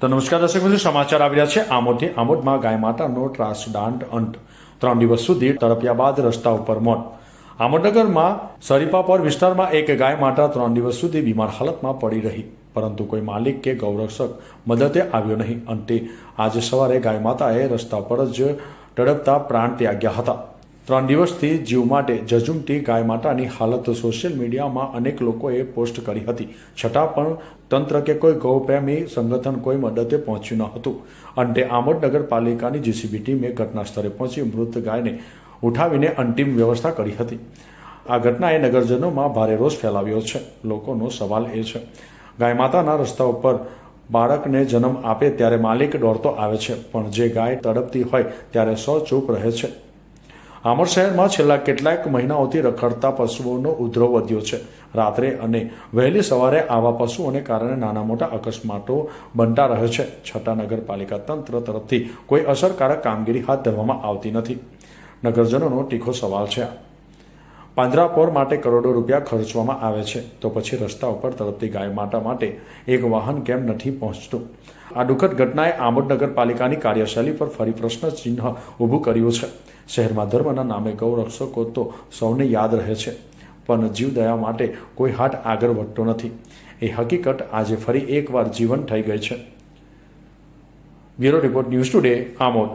તો નમસ્કાર દર્શક મિત્રો, સમાચાર આવી રહ્યા છે. આમોદથી આમોદમાં ગાય માતાનો ત્રાસદાંડ અંત. ત્રણ દિવસ સુધી તડપ્યા બાદ રસ્તા ઉપર મોત. આમોદનગરમાં સરીપા પર વિસ્તારમાં એક ગાય માતા ત્રણ દિવસ સુધી બીમાર હાલતમાં પડી રહી. પરંતુ કોઈ માલિક કે ગૌરક્ષક મદદે આવ્યો નહીં. અંતે આજે સવારે ગાય માતાએ રસ્તા પર જ તડપતા પ્રાણ ત્યાગ્યા હતા. ત્રણ દિવસથી જીવ માટે જજુમતી ગાય માતાની હાલત સોશિયલ મીડિયામાં અનેક લોકોએ પોસ્ટ કરી હતી. છતાં પણ તંત્ર કે કોઈ ગૌપ્રેમી સંગઠન કોઈ મદદે પહોંચ્યું ન હતું. અંતે આમોદ નગરપાલિકાની જીસીબી ટીમે ઘટના સ્થળે પહોંચી મૃત ગાયને ઉઠાવીને અંતિમ વ્યવસ્થા કરી હતી. આ ઘટનાએ નગરજનોમાં ભારે રોષ ફેલાવ્યો છે. લોકોનો સવાલ એ છે, ગાય માતાના રસ્તા ઉપર બાળકને જન્મ આપે ત્યારે માલિક દોડતો આવે છે, પણ જે ગાય તડપતી હોય ત્યારે સૌ ચૂપ રહે છે. આમર શહેરમાં છેલ્લા કેટલાક મહિનાઓથી રખડતા પશુઓનો ઉધ્રવ વધ્યો છે. રાત્રે અને વહેલી સવારે આવા પશુઓને કારણે નાના મોટા અકસ્માતો બનતા રહે છે. છતાં નગરપાલિકા તંત્ર તરફથી કોઈ અસરકારક કામગીરી હાથ ધરવામાં આવતી નથી. નગરજનોનો તીખો સવાલ છે પાંજરાપોર માટે કરોડો રૂપિયા ખર્ચવામાં આવે છે. તો પછી રસ્તા ઉપર તરફથી ગાય માટા માટે એક વાહન કેમ નથી પહોંચતું? આ દુઃખદ ઘટનાએ આમોદ નગરપાલિકાની કાર્યશૈલી પર ફરી પ્રશ્ન ચિહ્ન ઊભું કર્યું છે. શહેરમાં ધર્મના નામે ગૌરક્ષકો તો સૌને યાદ રહે છે. પણ જીવદયા માટે કોઈ હાથ આગળ વધતો નથી. એ હકીકત આજે ફરી એકવાર જીવન થઈ ગઈ છે. Bureau report news today, Amod.